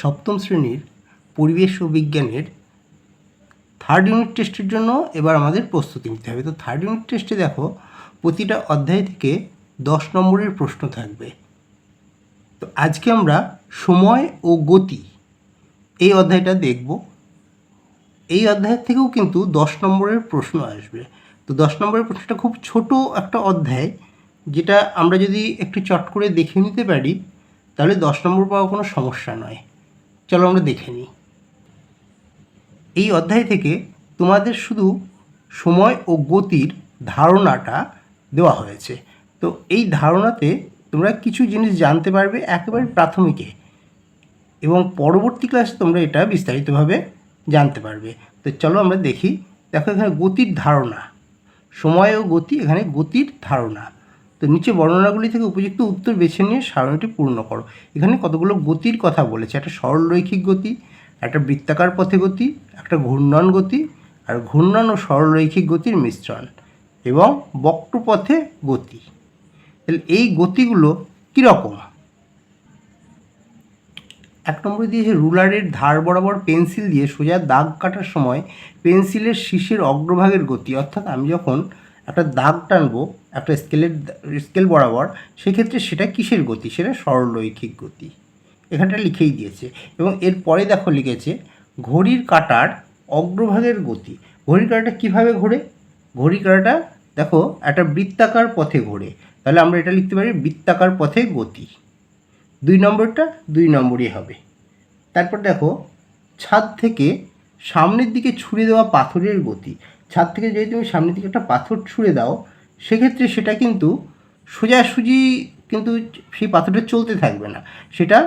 সপ্তম শ্রেণির পরিবেশ ও বিজ্ঞানের থার্ড ইউনিট টেস্টের জন্য এবার আমাদের প্রস্তুতি নিতে হবে। তো থার্ড ইউনিট টেস্টে দেখো, প্রতিটা অধ্যায় থেকে দশ নম্বরের প্রশ্ন থাকবে। তো আজকে আমরা সময় ও গতি এই অধ্যায়টা দেখব। এই অধ্যায়ের থেকেও কিন্তু দশ নম্বরের প্রশ্ন আসবে। তো দশ নম্বরের প্রশ্নটা খুব ছোট একটা অধ্যায়, যেটা আমরা যদি একটু চট করে দেখে নিতে পারি, তাহলে দশ নম্বর পাওয়া কোনো সমস্যা নয়। চলো আমরা দেখে নিই। এই অধ্যায় থেকে তোমাদের শুধু সময় ও গতির ধারণাটা দেওয়া হয়েছে। তো এই ধারণাতে তোমরা কিছু জিনিস জানতে পারবে একেবারে প্রাথমিকে এবং পরবর্তী ক্লাসে তোমরা এটা বিস্তারিতভাবে জানতে পারবে। তো চলো আমরা দেখি, দেখো এখানে গতির ধারণা। সময় ও গতি, এখানে গতির ধারণা। তো নিচে বর্ণনাগুলি থেকে উপযুক্ত উত্তর বেছে নিয়ে সারণীটি পূর্ণ করো। এখানে কতগুলো গতির কথা বলেছে? একটা সরলরৈখিক গতি, একটা বৃত্তাকার পথে গতি, একটা ঘূর্ণন গতি আর ঘূর্ণন ও সরলরৈখিক গতির মিশ্রণ এবং বক্রপথে গতি। তাহলে এই গতিগুলো কীরকম? এক নম্বরে দিয়েছে রুলারের ধার বরাবর পেন্সিল দিয়ে সোজা দাগ কাটার সময় পেন্সিলের শীষের অগ্রভাগের গতি, অর্থাৎ আমি যখন একটা দাগ টানবো, একটা স্কেলের স্কেল বরাবর, সেক্ষেত্রে সেটা কিসের গতি? সেটা সরলরৈখিক গতি। এখানটা লিখেই দিয়েছে। এবং এরপরে দেখো লিখেছে, ঘড়ির কাঁটার অগ্রভাগের গতি। ঘড়ির কাটাটা কীভাবে ঘোরে? ঘড়ির কাঁটাটা দেখো, একটা বৃত্তাকার পথে ঘোরে। তাহলে আমরা এটা লিখতে পারি বৃত্তাকার পথে গতি। দুই নম্বরটা দুই নম্বরই হবে। তারপর দেখো, ছাদ থেকে সামনের দিকে ছুঁড়ে দেওয়া পাথরের গতি। ছাদ থেকে যদি তুমি সামনের দিকে একটা পাথর ছুঁড়ে দাও, সেক্ষেত্রে সেটা কিন্তু সোজাসুজি কিন্তু সেই পাথরটা চলতে থাকবে না। সেটা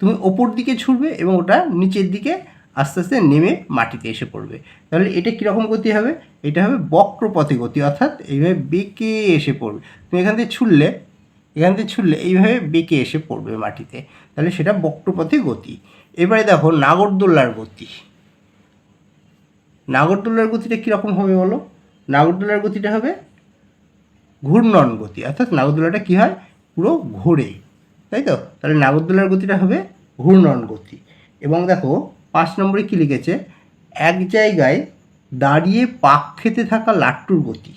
তুমি ওপর দিকে ছুঁড়বে এবং ওটা নিচের দিকে আস্তে আস্তে নেমে মাটিতে এসে পড়বে। তাহলে এটা কীরকম গতি হবে? এটা হবে বক্রপথে গতি, অর্থাৎ এইভাবে বেঁকে এসে পড়বে। তুমি এখান থেকে ছুড়লে, এখান থেকে ছুটলে এইভাবে বেঁকে এসে পড়বে মাটিতে। তাহলে সেটা বক্রপথে গতি। এবারে দেখো নাগরদোল্লার গতি। নাগরদোল্লার গতিটা কীরকম হবে বলো? নাগরদোলার গতিটা হবে ঘূর্ণন গতি। অর্থাৎ নাগরদোলাটা কী হয়? পুরো ঘোরে। তাই তো? তাহলে নাগরদোলার গতিটা হবে ঘূর্ণন গতি। এবং দেখো, পাঁচ নম্বরে কী লিখেছে? এক জায়গায় দাঁড়িয়ে পাক খেতে থাকা লাট্টুর গতি।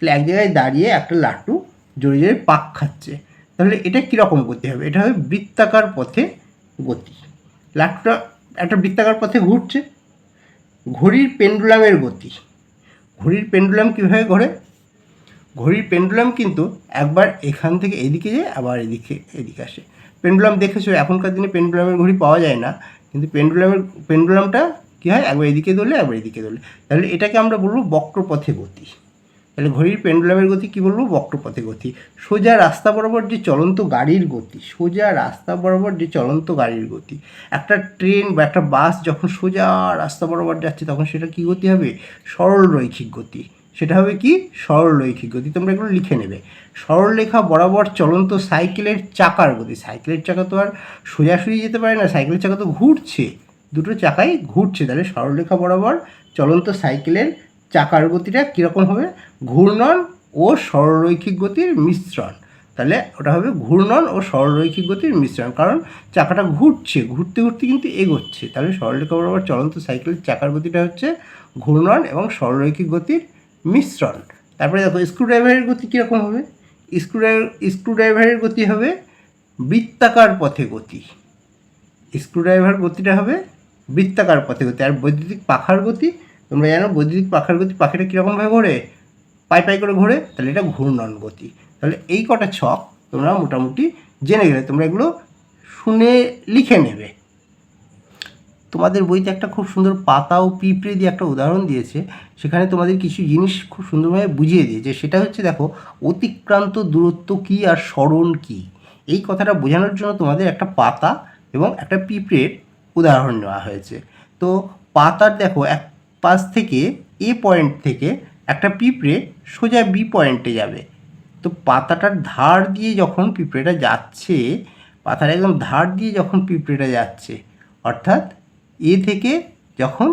তাহলে এক জায়গায় দাঁড়িয়ে একটা লাট্টু জোরে জোরে পাক খাচ্ছে। তাহলে এটা কীরকম গতি হবে? এটা হবে বৃত্তাকার পথে গতি। লাট্টুটা একটা বৃত্তাকার পথে ঘুরছে। ঘড়ির পেন্ডুলামের গতি। ঘড়ির পেন্ডুলাম কীভাবে ঘরে? ঘড়ির পেন্ডুলাম কিন্তু একবার এখান থেকে এদিকে যায় আবার এদিকে এদিকে আসে। পেন্ডুলাম দেখেছ, এখনকার দিনে পেন্ডুলামের ঘড়ি পাওয়া যায় না। কিন্তু পেন্ডুলামের, পেন্ডুলামটা কী হয়? একবার এদিকে দোলে একবার এদিকে দোলে তাহলে এটাকে আমরা বলব বক্রপথে গতি। তাহলে ঘড়ির পেন্ডুলামের গতি কী বলব? বক্রপথে গতি। সোজা রাস্তা বরাবর যে চলন্ত গাড়ির গতি, সোজা রাস্তা বরাবর যে চলন্ত গাড়ির গতি। একটা ট্রেন বা একটা বাস যখন সোজা রাস্তা বরাবর যাচ্ছে, তখন সেটা কী গতি হবে? সরল রৈখিক গতি। সেটা হবে কি? সরল রৈখিক গতি। তোমরা এগুলো লিখে নেবে। সরলরেখা বরাবর চলন্ত সাইকেলের চাকার গতি। সাইকেলের চাকা তো আর সোজাসুজি যেতে পারে না, সাইকেলের চাকা তো ঘুরছে। দুটো চাকাই ঘুরছে। তাহলে সরলরেখা বরাবর চলন্ত সাইকেলের চাকার গতিটা কীরকম হবে? ঘূর্ণন ও সরলরৈখিক গতির মিশ্রণ। তাহলে ওটা হবে ঘূর্ণন ও সরলরৈখিক গতির মিশ্রণ। কারণ চাকাটা ঘুরছে, ঘুরতে ঘুরতে কিন্তু এগোচ্ছে। তাহলে সরলরেখা বরাবর চলন্ত সাইকেলের চাকার গতিটা হচ্ছে ঘূর্ণন এবং সরলরৈখিক গতির মিশ্রণ। তারপরে দেখো স্ক্রুড্রাইভারের গতি কীরকম হবে? স্ক্রুড্রাইভার স্ক্রুড্রাইভারের গতি হবে বৃত্তাকার পথে গতি। স্ক্রুড্রাইভার গতিটা হবে বৃত্তাকার পথে গতি। আর বৈদ্যুতিক পাখার গতি তোমরা জানো বৈদ্যুতিক পাখার গতি পাখিটা কীরকমভাবে ঘোরে? পাই পাই করে ঘোরে, তাহলে এটা ঘূর্ণন গতি। তাহলে এই কটা ছক তোমরা মোটামুটি জেনে গেলে, তোমরা এগুলো শুনে লিখে নেবে। তোমাদের বইতে একটা খুব সুন্দর পাতা ও পিঁপড়ে দিয়ে একটা উদাহরণ দিয়েছে। সেখানে তোমাদের কিছু জিনিস খুব সুন্দরভাবে বুঝিয়ে দিয়েছে। সেটা হচ্ছে, দেখো, অতিক্রান্ত দূরত্ব কী আর স্মরণ কী? এই কথাটা বোঝানোর জন্য তোমাদের একটা পাতা এবং একটা পিঁপড়ের উদাহরণ নেওয়া হয়েছে। তো পাতার, দেখো, এক পাশ থেকে এ পয়েন্ট থেকে একটা পিঁপড়ে সোজা বি পয়েন্টে যাবে। তো পাতাটার ধার দিয়ে যখন পিঁপড়েটা যাচ্ছে, পাতার একদম ধার দিয়ে যখন পিঁপড়েটা যাচ্ছে, অর্থাৎ এ থেকে যখন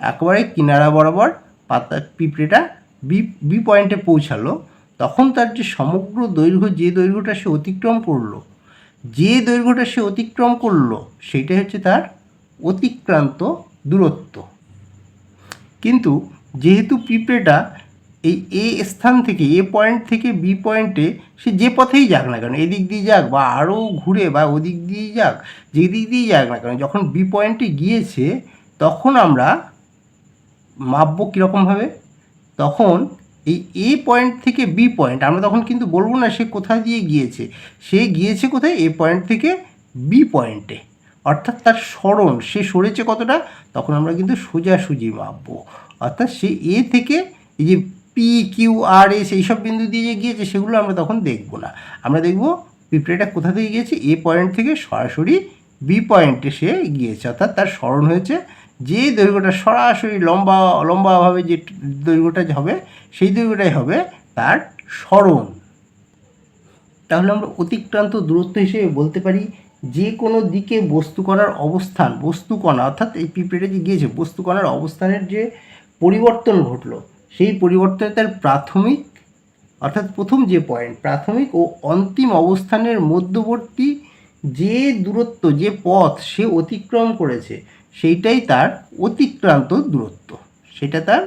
একেবারে কিনারা বরাবর পাতা, পিঁপড়েটা বি বি পয়েন্টে পৌঁছালো, তখন তার যে সমগ্র দৈর্ঘ্য, যে দৈর্ঘ্যটা সে অতিক্রম করল, যে দৈর্ঘ্যটা সে অতিক্রম করল, সেইটাই হচ্ছে তার অতিক্রান্ত দূরত্ব। কিন্তু যেহেতু পিঁপড়েটা এই এ স্থান থেকে, এ পয়েন্ট থেকে বি পয়েন্টে সে যে পথেই যাক না কেন, এদিক দিয়ে যাক বা আরও ঘুরে বা ওদিক দিয়েই যাক, যেদিক দিয়েই যাক না কেন, যখন বি পয়েন্টে গিয়েছে, তখন আমরা মাপবো কীরকমভাবে তখন এই এ পয়েন্ট থেকে বি পয়েন্ট, আমরা তখন কিন্তু বলব না সে কোথা দিয়ে গিয়েছে, সে গিয়েছে কোথায়? এ পয়েন্ট থেকে বি পয়েন্টে। অর্থাৎ তার স্মরণ, সে সরেছে কতটা? তখন আমরা কিন্তু সোজাসুজি মাপবো। অর্থাৎ সে এ থেকে এই যে পি কিউ আর এস এইসব বিন্দু দিয়ে যে গিয়েছে, সেগুলো আমরা তখন দেখব না। আমরা দেখব পিঁপড়েটা কোথা থেকে গিয়েছে? এ পয়েন্ট থেকে সরাসরি বি পয়েন্টে সে গিয়েছে। অর্থাৎ তার স্মরণ হয়েছে যে দৈর্ঘ্যটা সরাসরি লম্বা, লম্বাভাবে যে দৈর্ঘ্যটা হবে, সেই দৈর্ঘ্যটাই হবে তার স্মরণ। তাহলে আমরা অতিক্রান্ত দূরত্ব হিসেবে বলতে পারি যে কোনো দিকে বস্তু কণার অবস্থান, বস্তু কণা, অর্থাৎ এই পিঁপড়েটা যে গিয়েছে, বস্তু কণার অবস্থানের যে পরিবর্তন ঘটলো, সেই পরিবর্তনে তার প্রাথমিক, অর্থাৎ প্রথম যে পয়েন্ট প্রাথমিক ও অন্তিম অবস্থানের মধ্যবর্তী যে দূরত্ব, যে পথ সে অতিক্রম করেছে, সেইটাই তার অতিক্রান্ত দূরত্ব। সেটা তার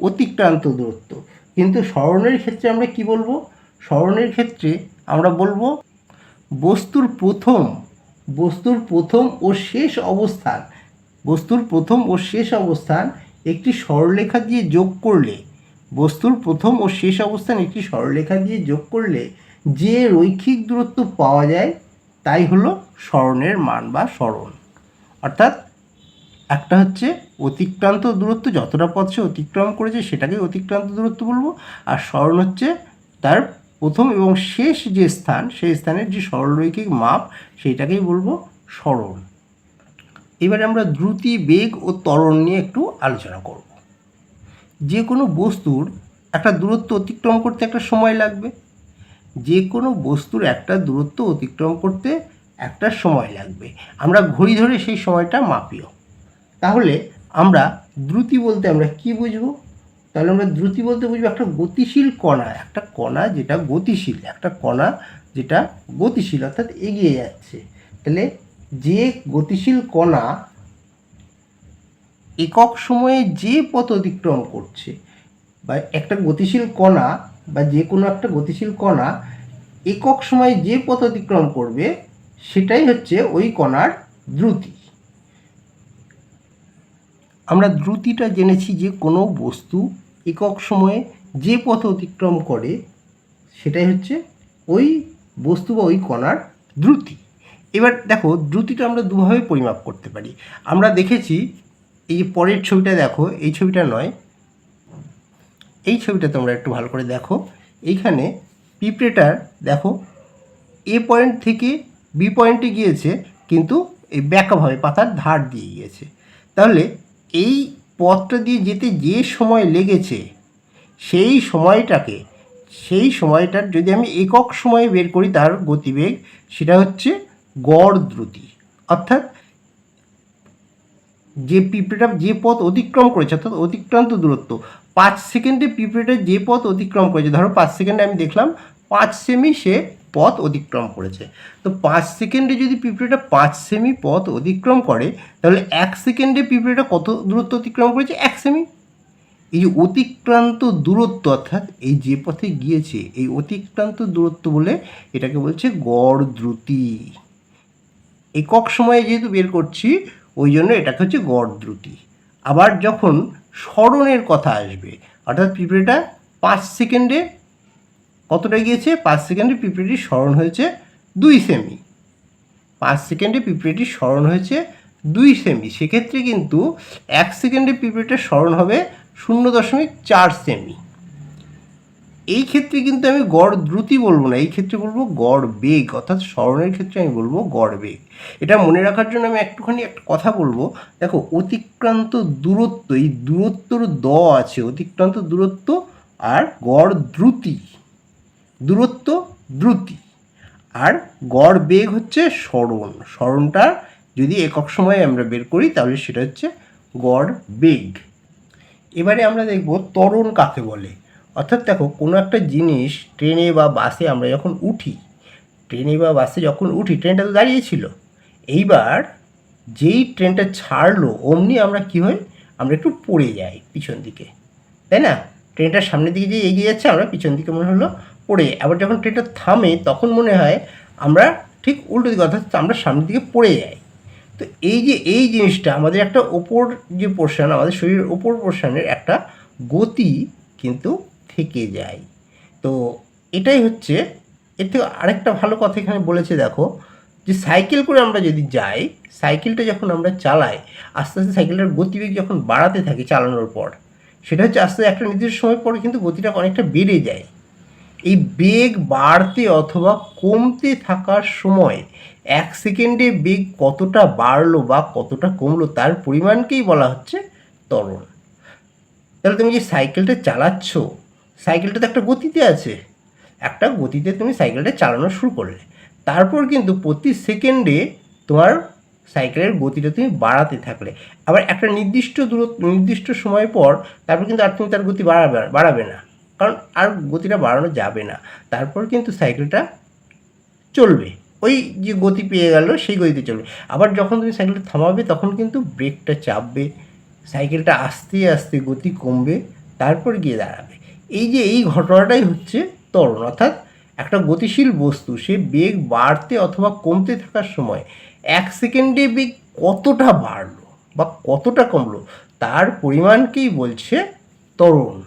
অতিক্রান্ত দূরত্ব। কিন্তু স্মরণের ক্ষেত্রে আমরা কি বলব? স্মরণের ক্ষেত্রে আমরা বলব, বস্তুর প্রথম বস্তুর প্রথম ও শেষ অবস্থান, বস্তুর প্রথম ও শেষ অবস্থান একটি সরলরেখা দিয়ে যোগ করলে, বস্তুর প্রথম ও শেষ অবস্থান একটি সরলরেখা দিয়ে যোগ করলে যে রৈখিক দূরত্ব পাওয়া যায় তাই হলো স্মরণের মান বা স্মরণ অর্থাৎ একটা হচ্ছে অতিক্রান্ত দূরত্ব, যতটা পথ সে অতিক্রম করেছে সেটাকে অতিক্রান্ত দূরত্ব বলব, আর স্মরণ হচ্ছে তার প্রথম এবং শেষ যে স্থান, সেই স্থানের যে সরলরৈখিক মাপ, সেইটাকেই বলব সরল। এবারে আমরা দ্রুতি, বেগ ও ত্বরণ নিয়ে একটু আলোচনা করব। যে কোনো বস্তুর একটা দূরত্ব অতিক্রম করতে একটা সময় লাগবে। যে কোনো বস্তুর একটা দূরত্ব অতিক্রম করতে একটা সময় লাগবে। আমরা ঘড়ি ধরে সেই সময়টা মাপিও। তাহলে আমরা দ্রুতি বলতে আমরা কি বুঝব? তাহলে আমরা দ্রুতি বলতে বুঝব একটা গতিশীল কণা, একটা কণা যেটা গতিশীল, একটা কণা যেটা গতিশীল, অর্থাৎ এগিয়ে যাচ্ছে। তাহলে যে গতিশীল কণা একক সময়ে যে পথ অতিক্রম করছে, বা একটা গতিশীল কণা বা যে কোনো একটা গতিশীল কণা একক সময়ে যে পথ অতিক্রম করবে, সেটাই হচ্ছে ওই কণার দ্রুতি। আমরা দ্রুতিটা জেনেছি যে কোনো বস্তু একক সময়ে যে পথ অতিক্রম করে, সেটাই হচ্ছে ওই বস্তু বা ওই কণার দ্রুতি। এবার দেখো, দ্রুতিটা আমরা দুভাবে পরিমাপ করতে পারি। আমরা দেখেছি, এই যে পরের ছবিটা দেখো, এই ছবিটা নয়। এই ছবিটা তোমরা একটু ভালো করে দেখো। এইখানে পিঁপড়েটার, দেখো, এ পয়েন্ট থেকে বি পয়েন্টে গিয়েছে, কিন্তু এই ব্যাকাভাবে পাতার ধার দিয়ে গিয়েছে। তাহলে এই পথটা দিয়ে যেতে যে সময় লেগেছে, সেই সময়টাকে, সেই সময়টার যদি আমি একক সময়ে বের করি তার গতিবেগ, সেটা হচ্ছে গড় দ্রুতি। অর্থাৎ যে পিঁপড়েটা যে পথ অতিক্রম করেছে, অর্থাৎ অতিক্রান্ত দূরত্ব, পাঁচ সেকেন্ডে পিঁপড়েটা যে পথ অতিক্রম করেছে, ধরো পাঁচ সেকেন্ডে আমি দেখলাম, পাঁচ সেমি সে পথ অতিক্রম করেছে। তো পাঁচ সেকেন্ডে যদি পিঁপড়েটা পাঁচ সেমি পথ অতিক্রম করে, তাহলে এক সেকেন্ডে পিঁপড়েটা কত দূরত্ব অতিক্রম করেছে? এক সেমি। এই যে অতিক্রান্ত দূরত্ব অর্থাৎ এই যে পথে গিয়েছে, এই অতিক্রান্ত দূরত্ব বলে এটাকে বলছে গড় দ্রুতি। একক সময়ে যেহেতু বের করছি, ওই জন্য এটাকে হচ্ছে গড় দ্রুতি। আবার যখন স্মরণের কথা আসবে, অর্থাৎ পিঁপড়েটা পাঁচ সেকেন্ডে কতটা গিয়েছে? পাঁচ সেকেন্ডে পিঁপড়েটির স্মরণ হয়েছে দুই সেমি। পাঁচ সেকেন্ডে পিঁপড়েটির স্মরণ হয়েছে দুই সেমি। সেক্ষেত্রে কিন্তু এক সেকেন্ডে পিঁপড়েটার স্মরণ হবে শূন্য দশমিক চার সেমি। এই ক্ষেত্রে কিন্তু আমি গড় দ্রুতি বলব না, এই ক্ষেত্রে বলব গড় বেগ, অর্থাৎ স্মরণের ক্ষেত্রে আমি বলব গড় বেগ। এটা মনে রাখার জন্য আমি একটুখানি একটা কথা বলব। দেখো, অতিক্রান্ত দূরত্ব, এই দূরত্বর দ আছে, অতিক্রান্ত দূরত্ব আর গড় দ্রুতি। দূরত্ব দ্রুতি। আর গড় বেগ হচ্ছে স্মরণ। স্মরণটা যদি একক সময়ে আমরা বের করি, তাহলে সেটা হচ্ছে গড় বেগ। এবারে আমরা দেখব ত্বরণ কাকে বলে। অর্থাৎ দেখো, কোনো একটা জিনিস ট্রেনে বা বাসে আমরা যখন উঠি, ট্রেনে বা বাসে যখন উঠি, ট্রেনটা তো দাঁড়িয়েছিল এইবার যেই ট্রেনটা ছাড়লো, অমনি আমরা কী হয়? আমরা একটু পড়ে যাই পিছন দিকে। তাই না? ট্রেনটা সামনের দিকে যে এগিয়ে যাচ্ছে, আমরা পিছন দিকে মনে হলো পড়ে। আবার যখন ট্রেনটা থামে, তখন মনে হয় আমরা ঠিক উল্টো দিকে, অর্থাৎ আমরা সামনের দিকে পড়ে যাই তো এই যে, এই জিনিসটা আমাদের একটা ওপর যে পোর্শন আমাদের শরীরের ওপর পোর্শনের একটা গতি কিন্তু থেকে যায় তো এটাই হচ্ছে, এর থেকে আরেকটা ভালো কথা এখানে বলেছে দেখো, যে সাইকেল করে আমরা যদি যাই সাইকেলটা যখন আমরা চালাই, আস্তে আস্তে সাইকেলটার গতিবেগ যখন বাড়াতে থাকি চালানোর পর সেটা হচ্ছে আস্তে একটা নির্দিষ্ট সময় পরে কিন্তু গতিটা অনেকটা বেড়ে যায়। এই বেগ বাড়তে অথবা কমতে থাকার সময় এক সেকেন্ডে বেগ কতটা বাড়লো বা কতটা কমলো তার পরিমাণকেই বলা হচ্ছে ত্বরণ। তাহলে তুমি যে সাইকেলটা চালাচ্ছ, সাইকেলটা তো একটা গতিতে আছে। একটা গতিতে তুমি সাইকেলটা চালানো শুরু করলে। তারপর কিন্তু প্রতি সেকেন্ডে তোমার সাইকেলের গতিটা তুমি বাড়াতে থাকলে। আবার একটা নির্দিষ্ট দূরত্ব, নির্দিষ্ট সময় পর তারপর কিন্তু আর তুমি তার গতি বাড়াবে বাড়াবে না। কারণ আর গতিটা বাড়ানো যাবে না। তারপর কিন্তু সাইকেলটা চলবে। ওই যে গতি পেয়ে গেল, সেই গতিতে চলবে। আবার যখন তুমি সাইকেলটা থামাবে, তখন কিন্তু ব্রেকটা চাপবে। সাইকেলটা আস্তে আস্তে গতি কমবে, তারপর গিয়ে দাঁড়াবে। এই যে, এই ঘটনাটাই হচ্ছে ত্বরণ, অর্থাৎ গতিশীল বস্তু, সে বেগ বাড়তে অথবা কমতে থাকার সময় এক সেকেন্ডে বেগ কতটা বাড়লো বা কতটা কমলো, তার পরিমাণকেই বলছে ত্বরণ।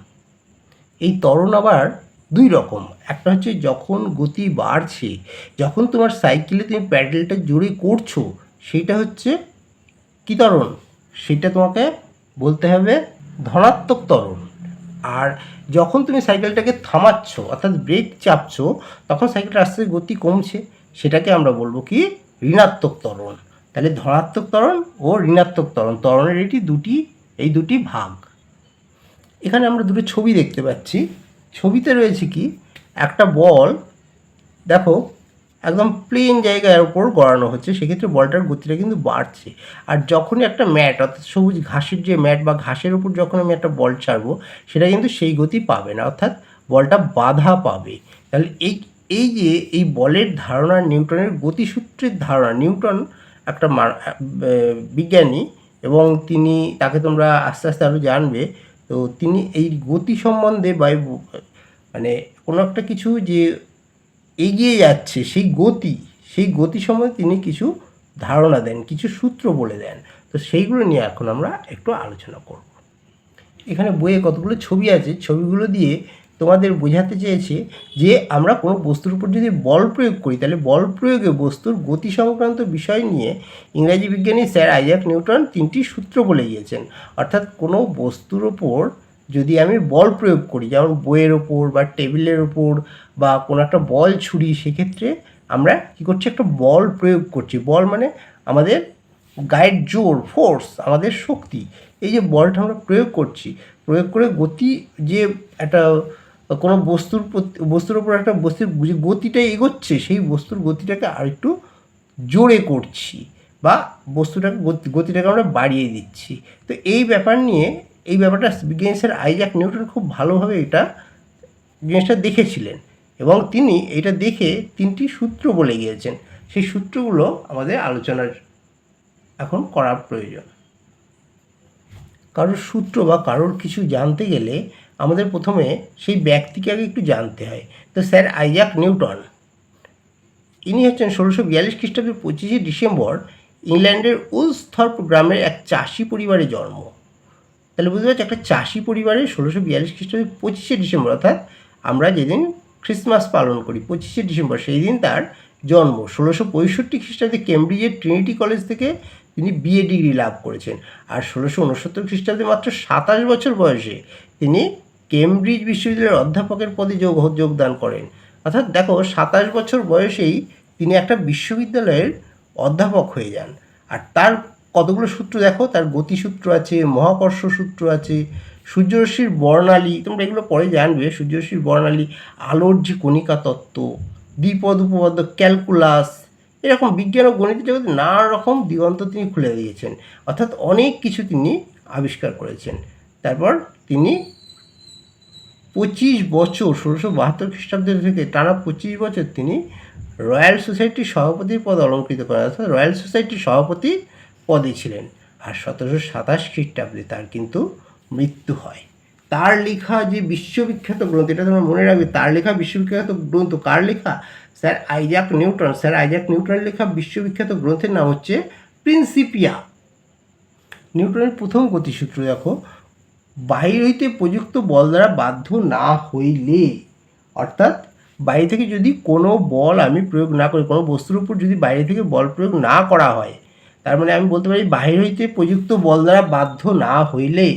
এই ত্বরণ আবার দুই রকম। একটা হচ্ছে যখন গতি বাড়ছে, যখন তোমার সাইকেলে তুমি প্যাডেলটা জোরে করছ, সেটা হচ্ছে কী ত্বরণ? সেটা তোমাকে বলতে হবে ধনাত্মক ত্বরণ। আর যখন তুমি সাইকেলটাকে থামাচ্ছ, অর্থাৎ ব্রেক চাপছো, তখন সাইকেলটা আস্তে আস্তে গতি কমছে। সেটাকে আমরা বলব কি? ঋণাত্মক ত্বরণ। তাহলে ধনাত্মক ত্বরণ ও ঋণাত্মক ত্বরণ। ত্বরণের এটি দুটি, এই দুটি ভাগ। এখানে আমরা দুটো ছবি দেখতে পাচ্ছি। ছবিতে রয়েছে কি? একটা বল, দেখো একদম প্লেন জায়গার উপর গড়ানো হচ্ছে, সেক্ষেত্রে বলটার গতিটা কিন্তু বাড়ছে। আর যখনই একটা ম্যাট, অর্থাৎ সবুজ ঘাসের যে ম্যাট বা ঘাসের উপর যখন আমি একটা বল ছাড়বো, সেটা কিন্তু সেই গতি পাবে না, অর্থাৎ বলটা বাধা পাবে। তাহলে এই এই যে এই বলের ধারণা, নিউটনের গতিসূত্রের ধারণা, নিউটন একটা বিজ্ঞানী এবং তিনি, তাকে তোমরা আস্তে আস্তে আরও জানবে, তো তিনি এই গতি সম্বন্ধে বা মানে কোনো একটা কিছু যে এগিয়ে যাচ্ছে, সেই গতি সেই গতি সম্বন্ধে তিনি কিছু ধারণা দেন, কিছু সূত্র বলে দেন। তো সেইগুলো নিয়ে এখন আমরা একটু আলোচনা করব। এখানে বইয়ে কতগুলো ছবি আছে, ছবিগুলো দিয়ে তোমাদের বোঝাতে চেয়েছে যে আমরা কোনো বস্তুর উপর যদি বল প্রয়োগ করি, তাহলে বল প্রয়োগে বস্তুর গতি সংক্রান্ত বিষয় নিয়ে ইংরাজি বিজ্ঞানী স্যার আইজাক নিউটন তিনটি সূত্র বলে গিয়েছেন। অর্থাৎ কোনো বস্তুর ওপর যদি আমি বল প্রয়োগ করি, যেমন বইয়ের ওপর বা টেবিলের ওপর বা কোনো একটা বল ছুরি, সেক্ষেত্রে আমরা কী করছি? একটা বল প্রয়োগ করছি। বল মানে আমাদের গায়ের জোর ফোর্স আমাদের শক্তি। এই যে বলটা আমরা প্রয়োগ করছি, প্রয়োগ করে গতি যে একটা কোনো বস্তুর বস্তুর ওপর একটা বস্তুর যে গতিটা এগোচ্ছে, সেই বস্তুর গতিটাকে আরেকটু জোরে করছি বা বস্তুটাকে গতি- গতিটাকে আমরা বাড়িয়ে দিচ্ছি। তো এই ব্যাপার নিয়ে এই ব্যাপারটা স্যার আইজাক নিউটন খুব ভালোভাবে এটা জিনিসটা দেখেছিলেন এবং তিনি এটা দেখে তিনটি সূত্র বলে গিয়েছেন। সেই সূত্রগুলো আমাদের আলোচনার এখন করার প্রয়োজন। কারোর সূত্র বা কারোর কিছু জানতে গেলে আমাদের প্রথমে সেই ব্যক্তিকে আগে একটু জানতে হয়। তো স্যার আইজাক নিউটন ইনি হচ্ছেন ষোলোশো বিয়াল্লিশ খ্রিস্টাব্দের পঁচিশে ডিসেম্বর ইংল্যান্ডের উলস্থর্প গ্রামের এক চাষি পরিবারে জন্ম। তাহলে বুঝতে পারছি একটা চাষি পরিবারে ষোলোশো বিয়াল্লিশ খ্রিস্টাব্দের পঁচিশে ডিসেম্বর, অর্থাৎ আমরা যেদিন ক্রিসমাস পালন করি, পঁচিশে ডিসেম্বর, সেই দিন তার জন্ম। ষোলোশো পঁয়ষট্টি খ্রিস্টাব্দে কেমব্রিজের ট্রিনিটি কলেজ থেকে তিনি বিএ ডিগ্রি লাভ করেছেন। আর ষোলোশো উনসত্তর খ্রিস্টাব্দে মাত্র সাতাশ বছর বয়সে তিনি কেমব্রিজ বিশ্ববিদ্যালয়ের অধ্যাপকের পদে যোগ, যোগদান করেন। অর্থাৎ দেখো, সাতাশ বছর বয়সেই তিনি একটা বিশ্ববিদ্যালয়ের অধ্যাপক হয়ে যান। আর তার কতগুলো সূত্র দেখো? তার গতিসূত্র আছে, মহাকর্ষ সূত্র আছে, সূর্যরশ্মির বর্ণালী, তোমরা এগুলো পরে জানবে। সূর্যরশ্মির বর্ণালী, আলোর যে কণিকা তত্ত্ব দ্বিপদ উপপাদ্য ক্যালকুলাস, এরকম বিজ্ঞান ও গণিত জগতে নানা রকম দিগন্ত তিনি খুলে দিয়েছেন। অর্থাৎ অনেক কিছু তিনি আবিষ্কার করেছেন। তারপর তিনি পঁচিশ বছর, ষোলোশো বাহাত্তর খ্রিস্টাব্দ থেকে টানা পঁচিশ বছর তিনি রয়্যাল সোসাইটির সভাপতির পদ অলঙ্কৃত করেন। অর্থাৎ রয়্যাল সোসাইটির সভাপতি পদে ছিলেন আর সতেরোশো সাতাশ খ্রিস্টাব্দে তার কিন্তু মৃত্যু হয়। তার লেখা যে বিশ্ববিখ্যাত গ্রন্থ, এটা তোমরা মনে রাখবে, তার লেখা বিশ্ববিখ্যাত গ্রন্থ কার লেখা? Sir Isaac Newton. Sir Isaac নিউটনের লেখা বিশ্ববিখ্যাত গ্রন্থের নাম হচ্ছে প্রিন্সিপিয়া। নিউটনের প্রথম গতিসূত্র দেখো, বাহির হইতে প্রযুক্ত বল দ্বারা বাধ্য না হইলে, অর্থাৎ বাইরে থেকে যদি কোনো বল আমি প্রয়োগ না করি, কোনো বস্তুর উপর যদি বাইরে থেকে বল প্রয়োগ না করা হয় তার মানে আমি বলতে পারি বাহির হইতে প্রযুক্ত বল দ্বারা বাধ্য না হইলে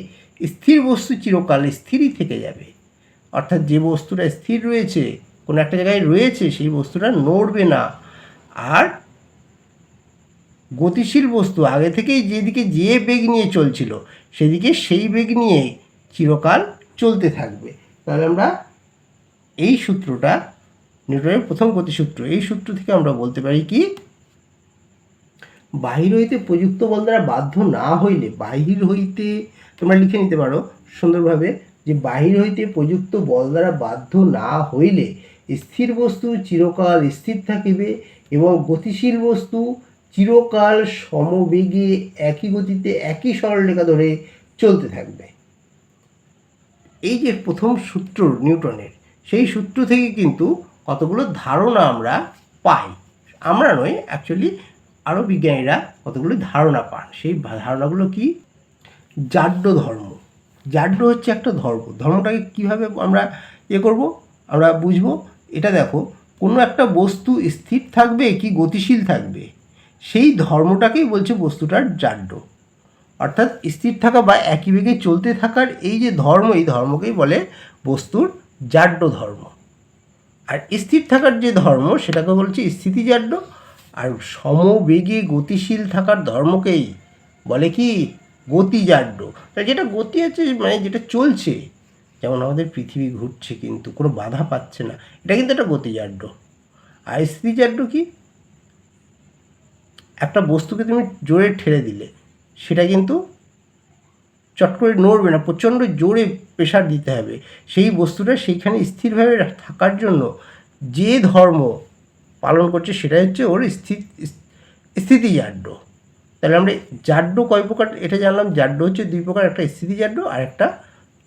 স্থির বস্তু চিরকাল স্থিরই থেকে যাবে। অর্থাৎ যে বস্তুটা স্থির রয়েছে, কোনো একটা জায়গায় রয়েছে, সেই বস্তুটা নড়বে না। আর গতিশীল বস্তু, আগে থেকেই যেদিকে যে বেগ নিয়ে চলছিল, সেদিকে সেই বেগ নিয়ে চিরকাল চলতে থাকবে। তাহলে আমরা এই সূত্রটা, নিউটনের প্রথম গতিসূত্র, এই সূত্র থেকে আমরা বলতে পারি কি? বাহির হইতে প্রযুক্ত বল দ্বারা বাধ্য না হইলে, বাহির হইতে তোমরা লিখে নিতে পারো সুন্দরভাবে যে বাহির হইতে প্রযুক্ত বল দ্বারা বাধ্য না হইলে স্থির বস্তু চিরকাল স্থির থাকিবে এবং গতিশীল বস্তু চিরকাল সমবেগে একই গতিতে একই সরলরেখা ধরে চলতে থাকবে। এই যে প্রথম সূত্র নিউটনের, সেই সূত্র থেকে কিন্তু কতগুলো ধারণা আমরা পাই। আমরা নয় অ্যাকচুয়ালি আরও বিজ্ঞানীরা কতগুলো ধারণা পান? সেই ধারণাগুলো কি? জাড্য ধর্ম। জাড্য হচ্ছে একটা ধর্ম। ধর্মটাকে কীভাবে আমরা ইয়ে করব, আমরা বুঝব? এটা দেখো, কোনো একটা বস্তু স্থির থাকবে কি গতিশীল থাকবে? সেই ধর্মটাকেই বলছে বস্তুটার জাড্য। অর্থাৎ স্থির থাকা বা একই বেগে চলতে থাকার এই যে ধর্ম, এই ধর্মকেই বলে বস্তুর জাড্য ধর্ম। আর স্থির থাকার যে ধর্ম, সেটাকে বলছে স্থিতিজাড্য। আর সমবেগে গতিশীল থাকার ধর্মকেই বলে কি? গতিজাড্য যেটা গতি আছে মানে যেটা চলছে, যেমন আমাদের পৃথিবী ঘুরছে কিন্তু কোনো বাধা পাচ্ছে না, এটা কিন্তু একটা গতিজাড্য আর স্থিতিজাড্য কি? একটা বস্তুকে তুমি জোরে ঠেলে দিলে, সেটা কিন্তু চট করে নড়বে না, প্রচণ্ড জোরে প্রেশার দিতে হবে। সেই বস্তুটা সেইখানে স্থিরভাবে থাকার জন্য যে ধর্ম পালন করছে সেটা হচ্ছে ওর স্থিতি জাড্য তাহলে আমরা জাড্য কয় প্রকার, এটা জানলাম জাড্য হচ্ছে দুই প্রকার, একটা স্থিতি জাড্য আর একটা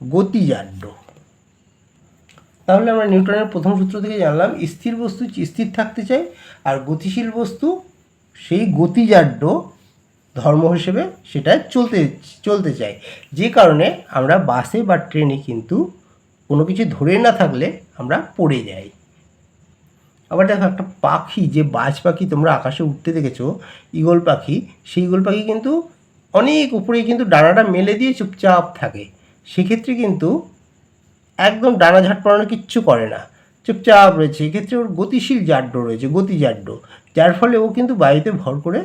গতি জাড্য তাহলে আমরা নিউটনের প্রথম সূত্র থেকে জানলাম, স্থির বস্তু স্থির থাকতে চায় আর গতিশীল বস্তু সেই গতিজাড্য ধর্ম হিসেবে সেটা চলতে চলতে চায়। যে কারণে আমরা বাসে বা ট্রেনে কিন্তু কোনো কিছু ধরে না থাকলে আমরা পড়ে যাই। আবার দেখো একটা পাখি, যে বাজ পাখি তোমরা আকাশে উঠতে দেখেছ, ঈগল পাখি, সেই ঈগল পাখি কিন্তু অনেক উপরে কিন্তু ডানাটা মেলে দিয়ে চুপচাপ থাকে। সেক্ষেত্রে কিন্তু একদম ডানা ঝাট পড়ানো কিচ্ছু করে না, চুপচাপ রয়েছে। এক্ষেত্রে ওর গতিশীল জাড্য রয়েছে, গতি জাড্য যার ফলে ও কিন্তু বায়ুতে ভর করে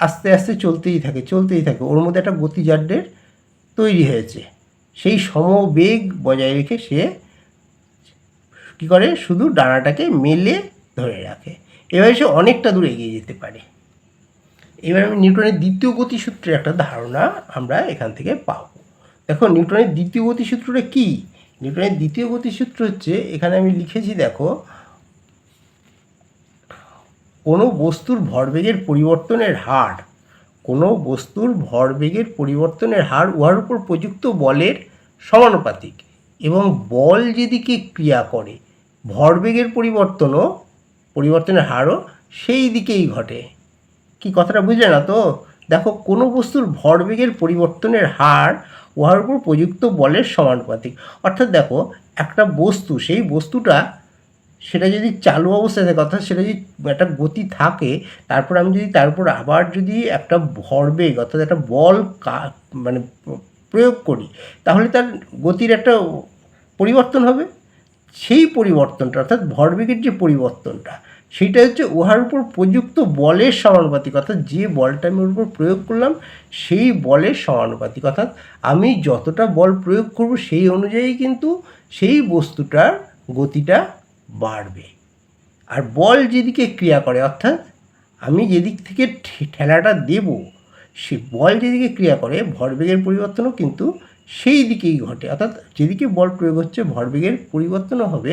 আস্তে আস্তে চলতেই থাকে চলতেই থাকে। ওর মধ্যে একটা গতি গতিজাড্যের তৈরি হয়েছে। সেই সমবেগ বজায় রেখে সে কী করে? শুধু ডানাটাকে মেলে ধরে রাখে। এবারে সে অনেকটা দূর এগিয়ে যেতে পারে। এবার আমি নিউটনের দ্বিতীয় গতিসূত্রের একটা ধারণা আমরা এখান থেকে পাব। দেখো, নিউটনের দ্বিতীয় গতিসূত্রটা কী? নিউটনের দ্বিতীয় গতিসূত্র হচ্ছে, এখানে আমি লিখেছি, দেখো, কোনো বস্তুর ভরবেগের পরিবর্তনের হার, কোনো বস্তুর ভরবেগের পরিবর্তনের হার উহার উপর প্রযুক্ত বলের সমানুপাতিক এবং বল যেদিকে ক্রিয়া করে ভরবেগের পরিবর্তনও, পরিবর্তনের হারও সেই দিকেই ঘটে। কি কথাটা বুঝলে না তো? দেখো, কোনো বস্তুর ভরবেগের পরিবর্তনের হার উহার উপর প্রযুক্ত বলের সমানুপাতিক। অর্থাৎ দেখো, একটা বস্তু, সেই বস্তুটা সেটা যদি চালু অবস্থায় থাকে অর্থাৎ সেটা যদি একটা গতি থাকে, তারপর আমি যদি তার উপর আবার যদি একটা ভরবেগ, অর্থাৎ একটা বল মানে প্রয়োগ করি, তাহলে তার গতির একটা পরিবর্তন হবে। সেই পরিবর্তনটা, অর্থাৎ ভরবেগের যে পরিবর্তনটা, সেটা হচ্ছে উহার উপর প্রযুক্ত বলের সমানুপাতিক অর্থাৎ যে বলটা আমি ওর উপর প্রয়োগ করলাম, সেই বলের সমানুপাতিক। অর্থাৎ আমি যতটা বল প্রয়োগ করব, সেই অনুযায়ী কিন্তু সেই বস্তুটার গতিটা বাড়বে। আর বল যেদিকে ক্রিয়া করে, অর্থাৎ আমি যেদিক থেকে ঠেলাটা দেব, সে বল যেদিকে ক্রিয়া করে, ভরবেগের পরিবর্তনও কিন্তু সেই দিকেই ঘটে। অর্থাৎ যেদিকে বল প্রয়োগ হচ্ছে, ভরবেগের পরিবর্তনও হবে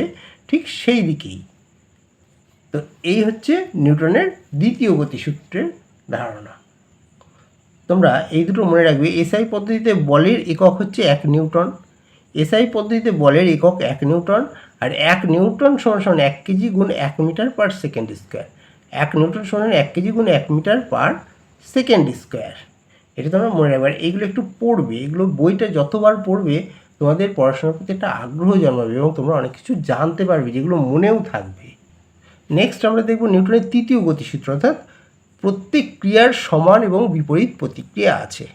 ঠিক সেই দিকেই। তো এই হচ্ছে নিউটনের দ্বিতীয় গতিসূত্রের ধারণা। তোমরা এই দুটো মনে রাখবে, এসআই পদ্ধতিতে বলের একক হচ্ছে এক নিউটন, এসআই পদ্ধতিতে বলের একক এক নিউটন, আর এক নিউটন সমান সমান এক কেজি গুণ এক মিটার পার সেকেন্ড স্কোয়ার। এক নিউটন সমান এক কেজি গুণ এক মিটার পার সেকেন্ড স্কোয়ার। এটা তোমরা মনে রাখবে। আর এইগুলো একটু পড়বে, এগুলো বইটা যতবার পড়বে, তোমাদের পড়াশোনার প্রতি একটা আগ্রহ জন্মাবে এবং তোমরা অনেক কিছু জানতে পারবে যেগুলো মনেও থাকবে। নেক্সট আমরা দেখব নিউটনের তৃতীয় গতিসূত্র, অর্থাৎ প্রত্যেক ক্রিয়ার সমান এবং বিপরীত প্রতিক্রিয়া আছে।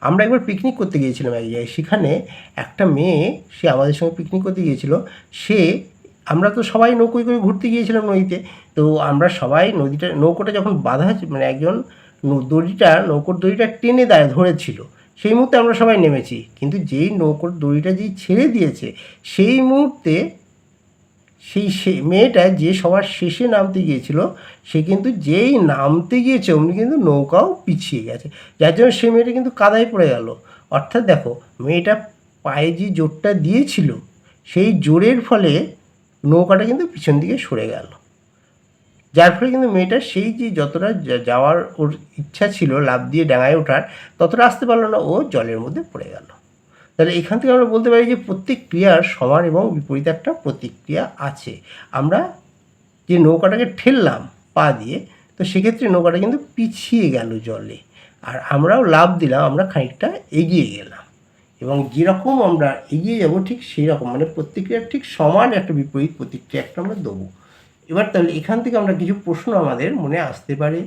আমরা একবার পিকনিক করতে গিয়েছিলাম এক জায়গায়, সেখানে একটা মেয়ে, সে আমাদের সঙ্গে পিকনিক করতে গিয়েছিল। সে, আমরা তো সবাই নৌকোয় করে ঘুরতে গিয়েছিলাম নদীতে। তো আমরা সবাই নদীটা, নৌকোটা যখন বাঁধা মানে একজন দড়িটা, নৌকোর দড়িটা টেনে দাঁড়িয়ে ধরেছিল। সেই মুহূর্তে আমরা সবাই নেমেছি। কিন্তু যেই নৌকোর দড়িটা যেই ছেড়ে দিয়েছে, সেই মুহূর্তে সেই সে মেয়েটা যে সবার শেষে নামতে গিয়েছিল, সে কিন্তু যেই নামতে গিয়েছে, অমনি কিন্তু নৌকাও পিছিয়ে গেছে। যার জন্য সে মেয়েটা কিন্তু কাদায় পড়ে গেল। অর্থাৎ দেখো, মেয়েটা পায়ে যে জোরটা দিয়েছিল, সেই জোরের ফলে নৌকাটা কিন্তু পিছন দিকে সরে গেল। যার ফলে কিন্তু মেয়েটা সেই যে যতটা যাওয়ার ওর ইচ্ছা ছিল লাভ দিয়ে ডাঙায় ওঠার, ততটা আসতে পারল না, ও জলের মধ্যে পড়ে গেল। তাহলে এখান থেকে আমরা বলতে পারি যে প্রত্যেক ক্রিয়ার সমান এবং বিপরীত একটা প্রতিক্রিয়া আছে। আমরা যে নৌকাটাকে ঠেললাম পা দিয়ে, তো সেক্ষেত্রে নৌকাটা কিন্তু পিছিয়ে গেল জলে। আর আমরাও লাভ দিলাম, আমরা খানিকটা এগিয়ে গেলাম। এবং যেরকম আমরা এগিয়ে যাব ঠিক সেই রকম মানে প্রতিক্রিয়ার ঠিক সমান একটা বিপরীত প্রতিক্রিয়া একটা আমরা দেবো। এবার তাহলে এখান থেকে আমরা কিছু প্রশ্ন আমাদের মনে আসতে পারে।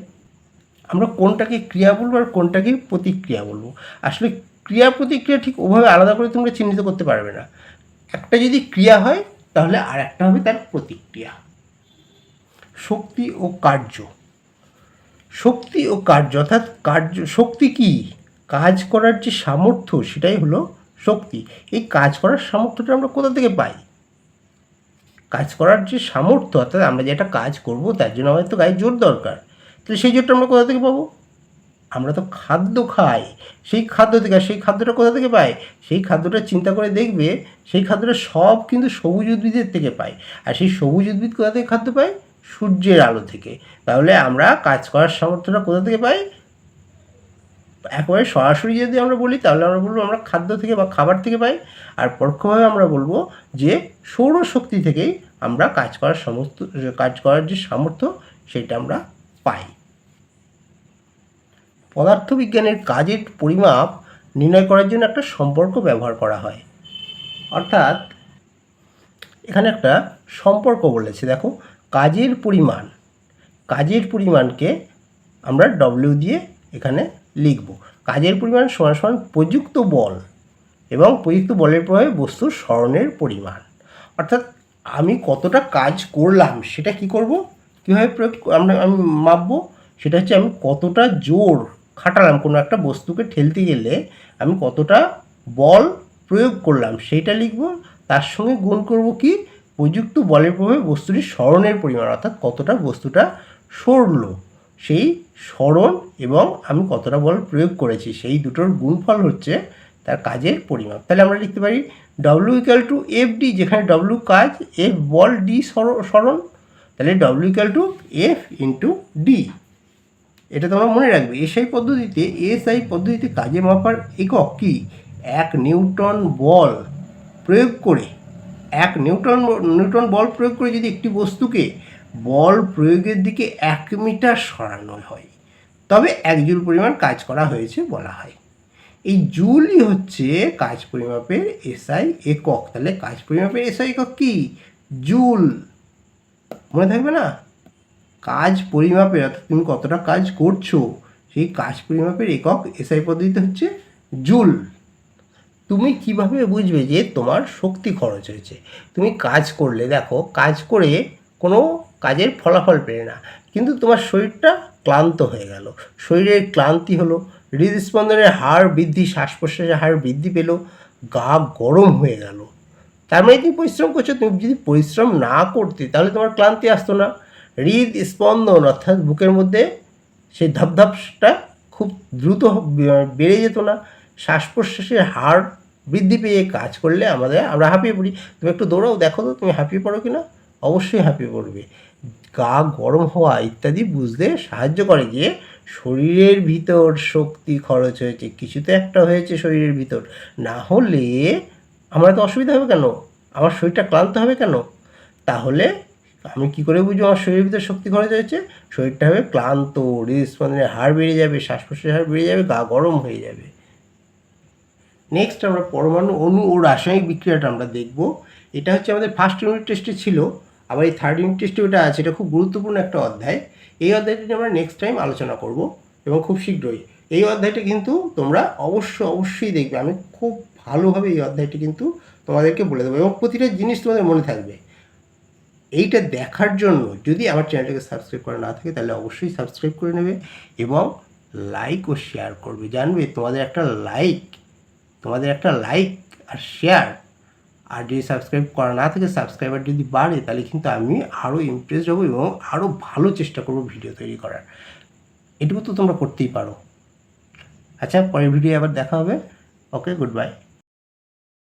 আমরা কোনটাকে ক্রিয়া বলব আর কোনটাকে প্রতিক্রিয়া বলব। আসলে ক্রিয়া প্রতিক্রিয়া ঠিক ওভাবে আলাদা করে তোমরা চিহ্নিত করতে পারবে না। একটা যদি ক্রিয়া হয়, তাহলে আর একটা হবে তার প্রতিক্রিয়া। শক্তি ও কার্য। শক্তি ও কার্য অর্থাৎ কার্য, শক্তি কি? কাজ করার যে সামর্থ্য, সেটাই হলো শক্তি। এই কাজ করার সামর্থ্যটা আমরা কোথা থেকে পাই? কাজ করার যে সামর্থ্য, অর্থাৎ আমরা যে একটা কাজ করব তার জন্য আমাদের তো গায়ে জোর দরকার। তাহলে সেই জোরটা আমরা কোথা থেকে পাবো? আমরা তো খাদ্য খাই। সেই খাদ্য থেকে, আর সেই খাদ্যটা কোথা থেকে পাই সেই খাদ্যটা চিন্তা করে দেখবে সেই খাদ্যটা সব কিন্তু সবুজ উদ্ভিদের থেকে পাই আর সেই সবুজ উদ্ভিদ কোথা থেকে খাদ্য পাই সূর্যের আলো থেকে। তাহলে আমরা কাজ করার সামর্থ্যটা কোথা থেকে পাই? একেবারে সরাসরি যদি আমরা বলি, তাহলে আমরা বলব আমরা খাদ্য থেকে বা খাবার থেকে পাই। আর পরোক্ষভাবে আমরা বলব যে সৌরশক্তি থেকেই আমরা কাজ করার সমস্ত, কাজ করার যে সামর্থ্য, সেটা আমরা পাই। পদার্থবিজ্ঞানের কাজের পরিমাপ নির্ণয় করার জন্য একটা সম্পর্ক ব্যবহার করা হয়। অর্থাৎ এখানে একটা সম্পর্ক বলেছে, দেখো। কাজের পরিমাণ, কাজের পরিমাণকে আমরা ডব্লিউ দিয়ে এখানে লিখব। কাজের পরিমাণ সমান সমান প্রযুক্ত বল এবং প্রযুক্ত বলের প্রভাবে বস্তুর স্মরণের পরিমাণ। অর্থাৎ আমি কতটা কাজ করলাম, সেটা কি করব? কীভাবে প্রয়োগ আমরা, আমি মাপবো? সেটা হচ্ছে আমি কতটা জোর খাটালাম কোনো একটা বস্তুকে ঠেলতে গেলে, আমি কতটা বল প্রয়োগ করলাম সেইটা লিখব। তার সঙ্গে গুণ করব কি? প্রযুক্ত বলের প্রভাবে বস্তুটির স্মরণের পরিমাণ, অর্থাৎ কতটা বস্তুটা সরলো। সেই স্মরণ এবং আমি কতটা বল প্রয়োগ করেছি, সেই দুটোর গুণফল হচ্ছে তার কাজের পরিমাপ। তাহলে আমরা লিখতে পারি W equal to F D যেখানে ডব্লিউ কাজ এফ বল ডি স্মরণ, তাহলে W equal to F into D এটা তোমরা মনে রাখবে এসআই পদ্ধতিতে এসআই পদ্ধতিতে কাজে মাপার একক কি? এক নিউটন বল প্রয়োগ করে, এক নিউটন নিউটন বল প্রয়োগ করে যদি একটি বস্তুকে বল প্রয়োগের দিকে এক মিটার সরানো হয়। তবে এক জুল পরিমাণ কাজ করা হয়েছে বলা হয়। এই জুলই হচ্ছে কাজ পরিমাপের এসআই একক। তাহলে কাজ পরিমাপের এসআই একক কি? জুল। মনে থাকবে না? কাজ পরিমাপের, অর্থাৎ তুমি কতটা কাজ করছ, সেই কাজ পরিমাপের একক এসআই পদ্ধতিতে হচ্ছে জুল। তুমি কীভাবে বুঝবে যে তোমার শক্তি খরচ হয়েছে? তুমি কাজ করলে, দেখো, কাজ করে কোনো কাজের ফলাফল পেলে না। কিন্তু তোমার শরীরটা ক্লান্ত হয়ে গেল। শরীরের ক্লান্তি হলো, হৃদস্পন্দনের হার বৃদ্ধি শ্বাস প্রশ্বাসের হার বৃদ্ধি পেল, গা গরম হয়ে গেল। তার মানে তুমি পরিশ্রম করছ, তুমি যদি পরিশ্রম না করতে, তাহলে তোমার ক্লান্তি আসতো না। হৃদ স্পন্দন অর্থাৎ বুকের মধ্যে সেই ধপধপটা খুব দ্রুত বেড়ে যেত না। শ্বাস প্রশ্বাসের হার বৃদ্ধি পেয়ে কাজ করলে আমাদের আমরা হাঁপিয়ে পড়ি। তুমি একটু দৌড়াও, দেখো তো তুমি হাঁপিয়ে পড়ো কি না অবশ্যই হাঁপিয়ে পড়বে। গা গরম হওয়া ইত্যাদি বুঝতে সাহায্য করে যে শরীরের ভিতর শক্তি খরচ হয়েছে, কিছু তো একটা হয়েছে শরীরের ভিতর। না হলে আমার তো অসুবিধা হবে কেন? আমার শরীরটা ক্লান্ত হবে কেন? তাহলে আমি কি করে বুঝব আমার শরীরের ভিতর শক্তি খরচ হয়েছে? শরীরটা হবে ক্লান্ত, হৃদস্পন্দনের হার বেড়ে যাবে শ্বাস প্রশ্বাসের হার বেড়ে যাবে, গা গরম হয়ে যাবে। নেক্সট আমরা পরমাণু অণু ও রাসায়নিক বিক্রিয়াটা আমরা দেখব। এটা হচ্ছে আমাদের ফার্স্ট ইউনিট টেস্টে ছিল। আবার এই থার্ড ইউনিট ওটা আছে, এটা খুব গুরুত্বপূর্ণ একটা অধ্যায়। এই অধ্যায়টি আমরা নেক্সট টাইম আলোচনা করব এবং খুব শীঘ্রই। এই অধ্যায়টা কিন্তু তোমরা অবশ্যই অবশ্যই দেখবে। আমি খুব ভালোভাবে এই অধ্যায়টি কিন্তু তোমাদেরকে বলে দেবো এবং প্রতিটা জিনিস তোমাদের মনে থাকবে। এইটা দেখার জন্য যদি আমার চ্যানেলটাকে সাবস্ক্রাইব করা না থাকে, তাহলে অবশ্যই সাবস্ক্রাইব করে নেবে এবং লাইক ও শেয়ার করবে। জানবে তোমাদের একটা লাইক তোমাদের একটা লাইক আর শেয়ার আর যদি সাবস্ক্রাইব করা না থাকে সাবস্ক্রাইবার যদি বাড়ে, তাহলে কিন্তু আমি আরও ইমপ্রেসড হব এবং আরও ভালো চেষ্টা করব ভিডিও তৈরি করার। এটুকু তো তোমরা করতেই পারো। আচ্ছা পরের ভিডিও আবার দেখা হবে। Okay good bye